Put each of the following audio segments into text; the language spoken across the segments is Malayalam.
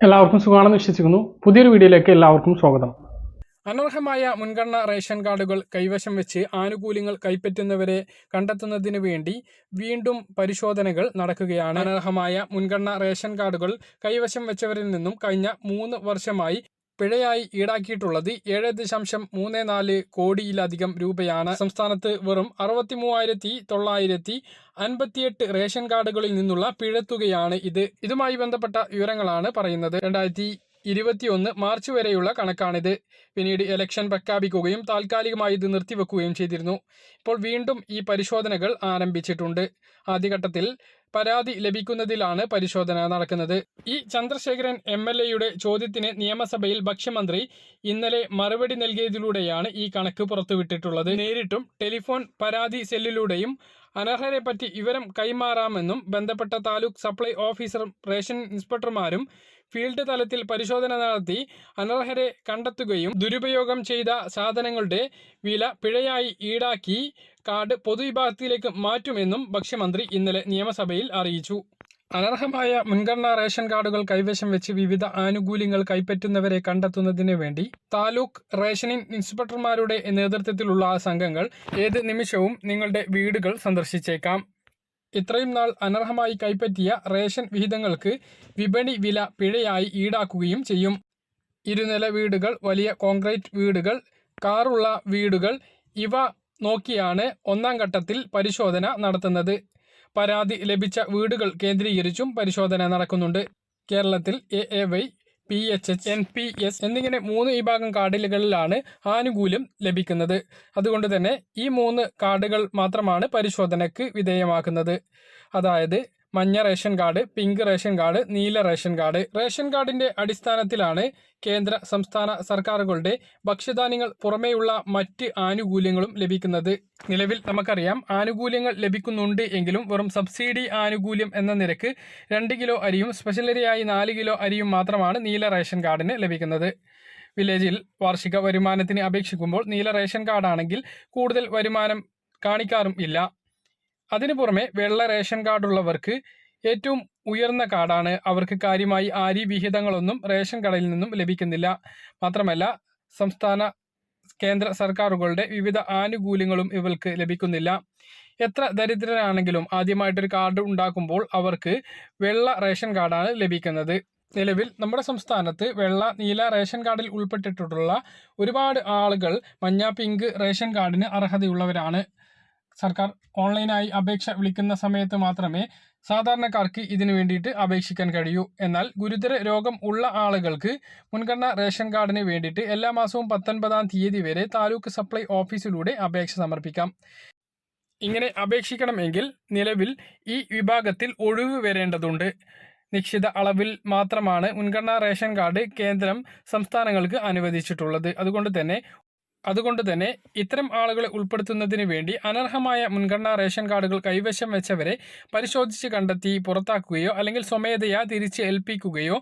എല്ലാവർക്കും സുഖമാണെന്ന് വിശ്വസിക്കുന്നു. പുതിയൊരു വീഡിയോയിലേക്ക് എല്ലാവർക്കും സ്വാഗതം. അനർഹമായ മുൻഗണന റേഷൻ കാർഡുകൾ കൈവശം വെച്ച് ആനുകൂല്യങ്ങൾ കൈപ്പറ്റുന്നവരെ കണ്ടെത്തുന്നതിന് വേണ്ടി വീണ്ടും പരിശോധനകൾ നടക്കുകയാണ്. അനർഹമായ മുൻഗണന റേഷൻ കാർഡുകൾ കൈവശം വെച്ചവരിൽ നിന്നും കഴിഞ്ഞ മൂന്ന് വർഷമായി പിഴയായി ഈടാക്കിയിട്ടുള്ളത് ഏഴ് ദശാംശം മൂന്ന് നാല് കോടിയിലധികം രൂപയാണ്. സംസ്ഥാനത്ത് വെറും അറുപത്തി മൂവായിരത്തി തൊള്ളായിരത്തി അൻപത്തിയെട്ട് റേഷൻ കാർഡുകളിൽ നിന്നുള്ള പിഴത്തുകയാണ് ഇത്. ഇതുമായി ബന്ധപ്പെട്ട വിവരങ്ങളാണ് പറയുന്നത്. രണ്ടായിരത്തി ഇരുപത്തിയൊന്ന് മാർച്ച് വരെയുള്ള കണക്കാണിത്. പിന്നീട് ഇലക്ഷൻ പ്രഖ്യാപിക്കുകയും താൽക്കാലികമായി ഇത് നിർത്തിവെക്കുകയും ചെയ്തിരുന്നു. ഇപ്പോൾ വീണ്ടും ഈ പരിശോധനകൾ ആരംഭിച്ചിട്ടുണ്ട്. ആദ്യഘട്ടത്തിൽ പരാതി ലഭിക്കുന്നതിലാണ് പരിശോധന നടക്കുന്നത്. ഈ ചന്ദ്രശേഖരൻ എം എൽ എയുടെ ചോദ്യത്തിന് നിയമസഭയിൽ ഭക്ഷ്യമന്ത്രി ഇന്നലെ മറുപടി നൽകിയതിലൂടെയാണ് ഈ കണക്ക് പുറത്തുവിട്ടിട്ടുള്ളത്. നേരിട്ടും ടെലിഫോൺ പരാതി സെല്ലിലൂടെയും അനർഹരെ പറ്റി വിവരം കൈമാറാമെന്നും ബന്ധപ്പെട്ട താലൂക്ക് സപ്ലൈ ഓഫീസറും റേഷൻ ഇൻസ്പെക്ടർമാരും ഫീൽഡ് തലത്തിൽ പരിശോധന നടത്തി അനർഹരെ കണ്ടെത്തുകയും ദുരുപയോഗം ചെയ്ത സാധനങ്ങളുടെ വില പിഴയായി ഈടാക്കി കാർഡ് പൊതുവിഭാഗത്തിലേക്ക് മാറ്റുമെന്നും ഭക്ഷ്യമന്ത്രി ഇന്നലെ നിയമസഭയിൽ അറിയിച്ചു. അനർഹമായ മുൻഗണനാ റേഷൻ കാർഡുകൾ കൈവശം വെച്ച് വിവിധ ആനുകൂല്യങ്ങൾ കൈപ്പറ്റുന്നവരെ കണ്ടെത്തുന്നതിന് വേണ്ടി താലൂക്ക് റേഷനിംഗ് ഇൻസ്പെക്ടർമാരുടെ നേതൃത്വത്തിലുള്ള സംഘങ്ങൾ ഏത് നിമിഷവും നിങ്ങളുടെ വീടുകൾ സന്ദർശിച്ചേക്കാം. ഇത്രയും നാൾ അനർഹമായി കൈപ്പറ്റിയ റേഷൻ വിഹിതങ്ങൾക്ക് വിപണി വില പിഴയായി ഈടാക്കുകയും ചെയ്യും. ഇരുനില വീടുകൾ വലിയ കോൺക്രീറ്റ് വീടുകൾ കാറുള്ള വീടുകൾ ഇവ നോക്കിയാണ് ഒന്നാം ഘട്ടത്തിൽ പരിശോധന നടത്തുന്നത്. പരാതി ലഭിച്ച വീടുകൾ കേന്ദ്രീകരിച്ചും പരിശോധന നടക്കുന്നുണ്ട്. കേരളത്തിൽ A A Y P H H N P S എന്നിങ്ങനെ മൂന്ന് വിഭാഗം കാർഡുകളിലാണ് ആനുകൂല്യം ലഭിക്കുന്നത്. അതുകൊണ്ട് തന്നെ ഈ മൂന്ന് കാർഡുകൾ മാത്രമാണ് പരിശോധനയ്ക്ക് വിധേയമാക്കുന്നത്. അതായത് മഞ്ഞ ration card pink ration card നീല റേഷൻ കാർഡ്. റേഷൻ കാർഡിന്റെ അടിസ്ഥാനത്തിലാണ് കേന്ദ്ര സംസ്ഥാന സർക്കാരുകളുടെ ഭക്ഷ്യധാന്യങ്ങൾ പുറമേയുള്ള മറ്റ് ആനുകൂല്യങ്ങളും ലഭിക്കുന്നത്. നിലവിൽ നമുക്കറിയാം ആനുകൂല്യങ്ങൾ ലഭിക്കുന്നുണ്ട് എങ്കിലും വെറും സബ്സിഡി ആനുകൂല്യം എന്ന നിരക്ക് രണ്ട് കിലോ അരിയും സ്പെഷ്യൽ അരിയായി നാല് കിലോ അരിയും മാത്രമാണ് നീല റേഷൻ കാർഡിന് ലഭിക്കുന്നത്. വില്ലേജിൽ വാർഷിക വരുമാനത്തിന് അപേക്ഷിക്കുമ്പോൾ നീല റേഷൻ കാർഡാണെങ്കിൽ കൂടുതൽ വരുമാനം കാണിക്കാറും ഇല്ല. അതിനു പുറമെ വെള്ള റേഷൻ കാർഡുള്ളവർക്ക് ഏറ്റവും ഉയർന്ന കാർഡാണ്. അവർക്ക് കാര്യമായി ആരി വിഹിതങ്ങളൊന്നും റേഷൻ കടയിൽ നിന്നും ലഭിക്കുന്നില്ല. മാത്രമല്ല സംസ്ഥാന കേന്ദ്ര സർക്കാരുകളുടെ വിവിധ ആനുകൂല്യങ്ങളും ഇവർക്ക് ലഭിക്കുന്നില്ല. എത്ര ദരിദ്രരാണെങ്കിലും ആദ്യമായിട്ടൊരു കാർഡ് ഉണ്ടാക്കുമ്പോൾ അവർക്ക് വെള്ള റേഷൻ കാർഡാണ് ലഭിക്കുന്നത്. നിലവിൽ നമ്മുടെ സംസ്ഥാനത്ത് വെള്ള നീല റേഷൻ കാർഡിൽ ഉൾപ്പെട്ടിട്ടുള്ള ഒരുപാട് ആളുകൾ മഞ്ഞ പിങ്ക് റേഷൻ കാർഡിന് അർഹതയുള്ളവരാണ്. സർക്കാർ ഓൺലൈനായി അപേക്ഷ വിളിക്കുന്ന സമയത്ത് മാത്രമേ സാധാരണക്കാർക്ക് ഇതിനു വേണ്ടിയിട്ട് അപേക്ഷിക്കാൻ കഴിയൂ. എന്നാൽ ഗുരുതര രോഗം ഉള്ള ആളുകൾക്ക് മുൻഗണന റേഷൻ കാർഡിന് വേണ്ടിയിട്ട് എല്ലാ മാസവും പത്തൊൻപതാം തീയതി വരെ താലൂക്ക് സപ്ലൈ ഓഫീസിലൂടെ അപേക്ഷ സമർപ്പിക്കാം. ഇങ്ങനെ അപേക്ഷിക്കണമെങ്കിൽ നിലവിൽ ഈ വിഭാഗത്തിൽ ഒഴിവ് വരേണ്ടതുണ്ട്. നിശ്ചിത അളവിൽ മാത്രമാണ് മുൻഗണനാ റേഷൻ കാർഡ് കേന്ദ്രം സംസ്ഥാനങ്ങൾക്ക് അനുവദിച്ചിട്ടുള്ളത്. അതുകൊണ്ട് തന്നെ അതുകൊണ്ട് തന്നെ ഇത്തരം ആളുകളെ ഉൾപ്പെടുത്തുന്നതിന് വേണ്ടി അനർഹമായ മുൻഗണനാ റേഷൻ കാർഡുകൾ കൈവശം വെച്ചവരെ പരിശോധിച്ച് കണ്ടെത്തി പുറത്താക്കുകയോ അല്ലെങ്കിൽ സ്വമേധയാ തിരിച്ച് ഏൽപ്പിക്കുകയോ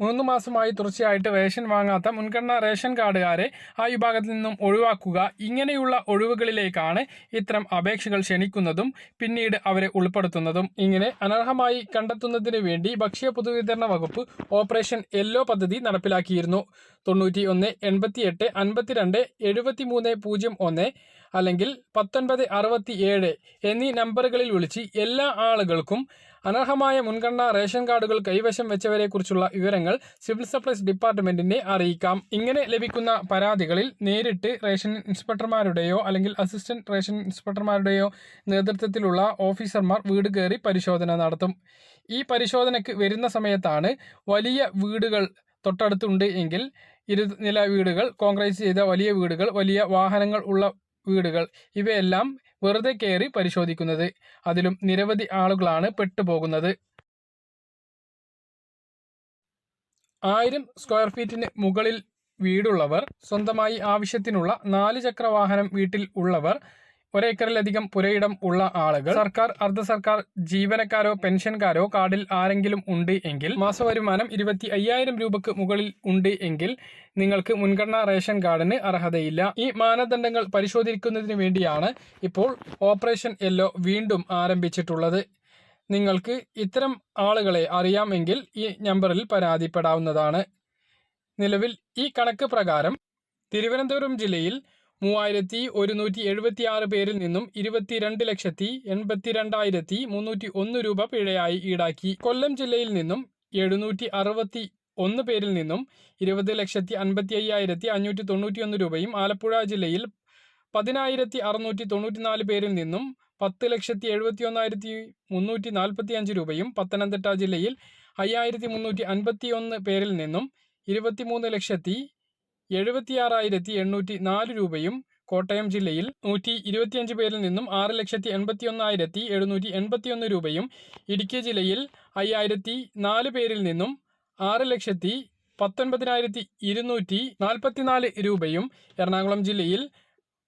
മൂന്ന് മാസമായി തുടർച്ചയായിട്ട് റേഷൻ വാങ്ങാത്ത മുൻഗണന റേഷൻ കാർഡുകാരെ ആ വിഭാഗത്തിൽ നിന്നും ഒഴിവാക്കുക ഇങ്ങനെയുള്ള ഒഴിവുകളിലേക്കാണ് ഇത്തരം അപേക്ഷകൾ ക്ഷണിക്കുന്നതും പിന്നീട് അവരെ ഉൾപ്പെടുത്തുന്നതും. ഇങ്ങനെ അനർഹമായി കണ്ടെത്തുന്നതിന് വേണ്ടി ഭക്ഷ്യ പൊതുവിതരണ വകുപ്പ് ഓപ്പറേഷൻ യെല്ലോ പദ്ധതി നടപ്പിലാക്കിയിരുന്നു. തൊണ്ണൂറ്റി ഒന്ന് എൺപത്തി എട്ട് അൻപത്തിരണ്ട് എഴുപത്തി മൂന്ന് പൂജ്യം ഒന്ന് അല്ലെങ്കിൽ പത്തൊൻപത് അറുപത്തി ഏഴ് എന്നീ നമ്പറുകളിൽ വിളിച്ച് എല്ലാ ആളുകൾക്കും അനർഹമായ മുൻഗണനാ റേഷൻ കാർഡുകൾ കൈവശം വെച്ചവരെക്കുറിച്ചുള്ള വിവരങ്ങൾ സിവിൽ സപ്ലൈസ് ഡിപ്പാർട്ട്മെന്റിനെ അറിയിക്കാം. ഇങ്ങനെ ലഭിക്കുന്ന പരാതികളിൽ നേരിട്ട് റേഷൻ ഇൻസ്പെക്ടർമാരുടെയോ അല്ലെങ്കിൽ അസിസ്റ്റന്റ് റേഷൻ ഇൻസ്പെക്ടർമാരുടെയോ നേതൃത്വത്തിലുള്ള ഓഫീസർമാർ വീട് കയറി പരിശോധന നടത്തും. ഈ പരിശോധനയ്ക്ക് വരുന്ന സമയത്താണ് വലിയ വീടുകൾ തൊട്ടടുത്തുണ്ട് എങ്കിൽ ഇരുനില വീടുകൾ കോൺക്രീറ്റ് ചെയ്ത വലിയ വീടുകൾ വലിയ വാഹനങ്ങൾ ഉള്ള വീടുകൾ ഇവയെല്ലാം വെറുതെ കയറി പരിശോധിക്കുന്നത്. അതിലും നിരവധി ആളുകളാണ് പെട്ടുപോകുന്നത്. ആയിരം സ്ക്വയർ ഫീറ്റിന് മുകളിൽ വീടുള്ളവർ സ്വന്തമായി ആവശ്യത്തിനുള്ള നാല് ചക്ര വാഹനം വീട്ടിൽ ഉള്ളവർ ഒരേക്കറിലധികം പുരയിടം ഉള്ള ആളുകൾ സർക്കാർ അർദ്ധ സർക്കാർ ജീവനക്കാരോ പെൻഷൻകാരോ കാർഡിൽ ആരെങ്കിലും ഉണ്ട് എങ്കിൽ മാസവരുമാനം ഇരുപത്തി അയ്യായിരം രൂപക്ക് മുകളിൽ ഉണ്ട് എങ്കിൽ നിങ്ങൾക്ക് മുൻഗണനാ റേഷൻ കാർഡിന് അർഹതയില്ല. ഈ മാനദണ്ഡങ്ങൾ പരിശോധിക്കുന്നതിന് വേണ്ടിയാണ് ഇപ്പോൾ ഓപ്പറേഷൻ യെല്ലോ വീണ്ടും ആരംഭിച്ചിട്ടുള്ളത്. നിങ്ങൾക്ക് ഇത്തരം ആളുകളെ അറിയാമെങ്കിൽ ഈ നമ്പറിൽ പരാതിപ്പെടാവുന്നതാണ്. നിലവിൽ ഈ കണക്ക് പ്രകാരം തിരുവനന്തപുരം ജില്ലയിൽ മൂവായിരത്തി ഒരുന്നൂറ്റി എഴുപത്തി ആറ് പേരിൽ നിന്നും ഇരുപത്തിരണ്ട് ലക്ഷത്തി എൺപത്തി രണ്ടായിരത്തി മുന്നൂറ്റി ഒന്ന് രൂപ പിഴയായി ഈടാക്കി. കൊല്ലം ജില്ലയിൽ നിന്നും എഴുന്നൂറ്റി അറുപത്തി ഒന്ന് പേരിൽ നിന്നും ഇരുപത് ലക്ഷത്തി അൻപത്തി അയ്യായിരത്തി അഞ്ഞൂറ്റി തൊണ്ണൂറ്റി ഒന്ന് രൂപയും ആലപ്പുഴ ജില്ലയിൽ പതിനായിരത്തി അറുന്നൂറ്റി തൊണ്ണൂറ്റി നാല് പേരിൽ നിന്നും പത്ത് ലക്ഷത്തി എഴുപത്തി ഒന്നായിരത്തി മുന്നൂറ്റി നാൽപ്പത്തി അഞ്ച് രൂപയും പത്തനംതിട്ട ജില്ലയിൽ അയ്യായിരത്തി മുന്നൂറ്റി അൻപത്തി ഒന്ന് പേരിൽ നിന്നും ഇരുപത്തിമൂന്ന് ലക്ഷത്തി എഴുപത്തിയാറായിരത്തി എണ്ണൂറ്റി നാല് രൂപയും കോട്ടയം ജില്ലയിൽ നൂറ്റി ഇരുപത്തിയഞ്ച് പേരിൽ നിന്നും ആറ് ലക്ഷത്തി എൺപത്തി ഒന്നായിരത്തി എഴുന്നൂറ്റി എൺപത്തി ഒന്ന് രൂപയും ഇടുക്കി ജില്ലയിൽ അയ്യായിരത്തി നാല് പേരിൽ നിന്നും ആറ് ലക്ഷത്തി പത്തൊൻപതിനായിരത്തി ഇരുന്നൂറ്റി നാൽപ്പത്തിനാല് രൂപയും എറണാകുളം ജില്ലയിൽ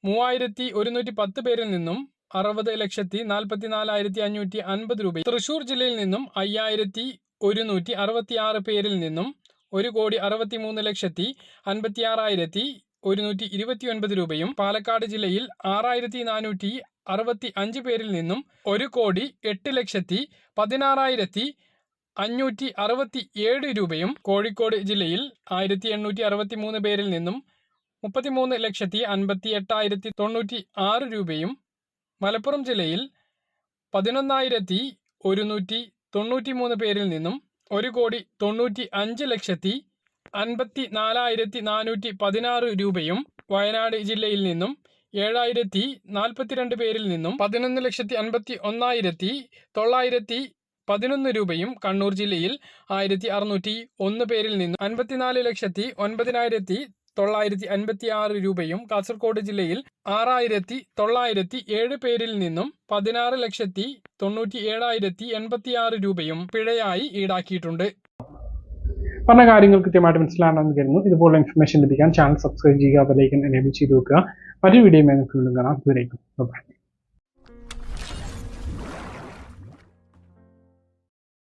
മൂവായിരത്തി ഒരുന്നൂറ്റി പത്ത് പേരിൽ നിന്നും അറുപത് ലക്ഷത്തി നാൽപ്പത്തി നാലായിരത്തി അഞ്ഞൂറ്റി അൻപത് രൂപയും തൃശൂർ ജില്ലയിൽ നിന്നും അയ്യായിരത്തി ഒരുന്നൂറ്റി അറുപത്തി ആറ് പേരിൽ നിന്നും ഒരു കോടി അറുപത്തി മൂന്ന് ലക്ഷത്തി അൻപത്തി ആറായിരത്തി ഒരുന്നൂറ്റി ഇരുപത്തി ഒൻപത് രൂപയും പാലക്കാട് ജില്ലയിൽ ആറായിരത്തി നാനൂറ്റി അറുപത്തി അഞ്ച് പേരിൽ നിന്നും ഒരു കോടി എട്ട് ലക്ഷത്തി പതിനാറായിരത്തി അഞ്ഞൂറ്റി അറുപത്തി ഏഴ് രൂപയും കോഴിക്കോട് ജില്ലയിൽ ആയിരത്തി എണ്ണൂറ്റി അറുപത്തി മൂന്ന് പേരിൽ നിന്നും മുപ്പത്തിമൂന്ന് ലക്ഷത്തി അൻപത്തി എട്ടായിരത്തി തൊണ്ണൂറ്റി ആറ് രൂപയും മലപ്പുറം ജില്ലയിൽ പതിനൊന്നായിരത്തി ഒരുന്നൂറ്റി തൊണ്ണൂറ്റി മൂന്ന് പേരിൽ നിന്നും ഒരു കോടി തൊണ്ണൂറ്റി അഞ്ച് ലക്ഷത്തി അൻപത്തി നാലായിരത്തി നാനൂറ്റി പതിനാറ് രൂപയും വയനാട് ജില്ലയിൽ നിന്നും ഏഴായിരത്തി നാൽപ്പത്തിരണ്ട് പേരിൽ നിന്നും പതിനൊന്ന് ലക്ഷത്തി അൻപത്തി ഒന്നായിരത്തി തൊള്ളായിരത്തി പതിനൊന്ന് രൂപയും കണ്ണൂർ ജില്ലയിൽ ആയിരത്തി അറുന്നൂറ്റി ഒന്ന് പേരിൽ നിന്നും അൻപത്തിനാല് ലക്ഷത്തി ഒൻപതിനായിരത്തി തൊള്ളായിരത്തി അൻപത്തി ആറ് രൂപയും കാസർഗോഡ് ജില്ലയിൽ ആറായിരത്തി തൊള്ളായിരത്തി ഏഴ് പേരിൽ നിന്നും പതിനാറ് ലക്ഷത്തി തൊണ്ണൂറ്റി ഏഴായിരത്തി എൺപത്തി ആറ് രൂപയും പിഴയായി ഈടാക്കിയിട്ടുണ്ട്. പറഞ്ഞ കാര്യങ്ങൾ കൃത്യമായിട്ട് മനസ്സിലാണെന്ന് കരുതുന്നു. ഇതുപോലെ ഇൻഫർമേഷൻ ലഭിക്കാൻ ചാനൽ സബ്സ്ക്രൈബ് ചെയ്യുക ബെലൈക്കൻ എനേബിൾ ചെയ്ത് വെക്കുക. മറ്റൊരു വീഡിയോ നമുക്ക് കാണാം. ബൈ